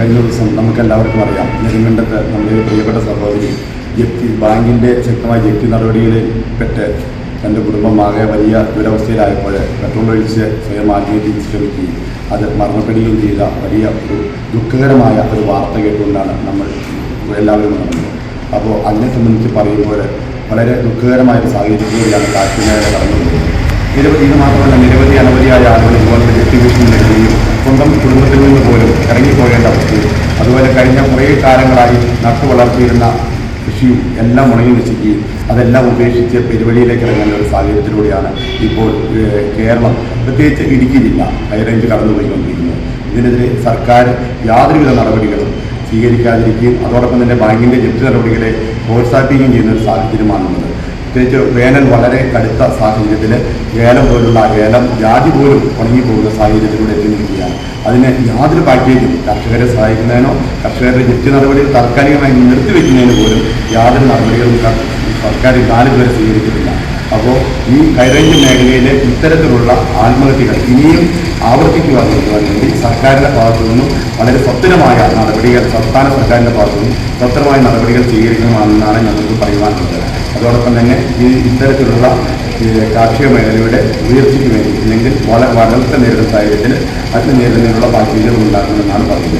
കഴിഞ്ഞ ദിവസം നമുക്ക് എല്ലാവർക്കും അറിയാം. നെടുങ്കണ്ടത്ത് നമ്മുടെ പ്രിയപ്പെട്ട സഹോദരി ജപ്തി ബാങ്കിന്റെ ശക്തമായ നടപടികളിൽ പെട്ട് തന്റെ കുടുംബമാകെ വലിയ ദുരവസ്ഥയിലായപ്പോൾ പെട്രോൾ ഒഴിച്ച് സ്വയം ആത്മഹത്യ ശ്രമിക്കുകയും അത് മരണപ്പെടുകയും ചെയ്ത വലിയ ഒരു ദുഃഖകരമായ ഒരു വാർത്ത കേട്ടുകൊണ്ടാണ് നമ്മൾ എല്ലാവരും നടന്നത് അപ്പോൾ അതിനെ സംബന്ധിച്ച് പറയുമ്പോൾ വളരെ ദുഃഖകരമായ ഒരു സാഹചര്യത്തിലൂടെയാണ് കാശ്മീരെ കടന്നു പോകുന്നത് നിരവധി ഇത് മാത്രമല്ല നിരവധി കുടുംബത്തിൽ നിന്ന് പോലും ഇറങ്ങിപ്പോകേണ്ട അവസ്ഥയും അതുപോലെ കഴിഞ്ഞ കുറേ കാലങ്ങളായി നട്ടു വളർത്തിയിരുന്ന കൃഷിയും എല്ലാം ഉണങ്ങി നശിക്കുകയും അതെല്ലാം ഉപേക്ഷിച്ച് പെരുവഴിയിലേക്ക് ഇറങ്ങുന്ന ഒരു സാഹചര്യത്തിലൂടെയാണ് ഇപ്പോൾ കേരളം പ്രത്യേകിച്ച് ഇടുക്കി ജില്ല ഹൈറേഞ്ച് കടന്നുപോയിക്കൊണ്ടിരിക്കുന്നത്. ഇതിനെതിരെ സർക്കാർ യാതൊരുവിധ നടപടികളും സ്വീകരിക്കാതിരിക്കുകയും അതോടൊപ്പം തന്നെ ബാങ്കിന്റെ ജപ്തി നടപടികളെ പ്രോത്സാഹിപ്പിക്കുകയും ചെയ്യുന്ന ഒരു സാഹചര്യമാണുള്ളത്. പ്രത്യേകിച്ച് വേനൽ വളരെ കടുത്ത സാഹചര്യത്തിൽ ഏലം പോലുള്ള ഏലം ജാതി പോലും ഉണങ്ങിപ്പോകുന്ന സാഹചര്യത്തിലൂടെ എത്തി നിൽക്കുകയാണ് അതിന് യാതൊരു പാക്കേജും കർഷകരെ സഹായിക്കുന്നതിനോ കർഷകരുടെ ജപ്തി നടപടികൾ താൽക്കാലികമായി നിർത്തിവെക്കുന്നതിന് പോലും യാതൊരു നടപടികളും സർക്കാർ നാളിതുവരെ സ്വീകരിച്ചിട്ടില്ല. അപ്പോൾ ഈ ഹൈറേഞ്ച് മേഖലയിലെ ഇത്തരത്തിലുള്ള ആത്മഹത്യകൾ ഇനിയും ആവർത്തിക്കുവാതിരിക്കുവാൻ വേണ്ടി സർക്കാരിന്റെ ഭാഗത്തു നിന്നും വളരെ സ്വപ്നമായ നടപടികൾ സംസ്ഥാന സർക്കാരിന്റെ ഭാഗത്തു നിന്നും സ്വപ്നമായ നടപടികൾ സ്വീകരിക്കണമെന്നാണ് ഞങ്ങൾക്ക് പറയുവാനുള്ളത്. അതോടൊപ്പം തന്നെ ഈ ഇത്തരത്തിലുള്ള കാർഷിക മേഖലയുടെ ഉയർച്ചയ്ക്ക് വേണ്ടി അല്ലെങ്കിൽ വള വളർച്ച നേരിടുന്ന സാഹചര്യത്തിൽ അതിന് നേരിടുന്നതിനുള്ള പാക്കേജുകൾ ഉണ്ടാക്കുമെന്നാണ് പറയുന്നത്.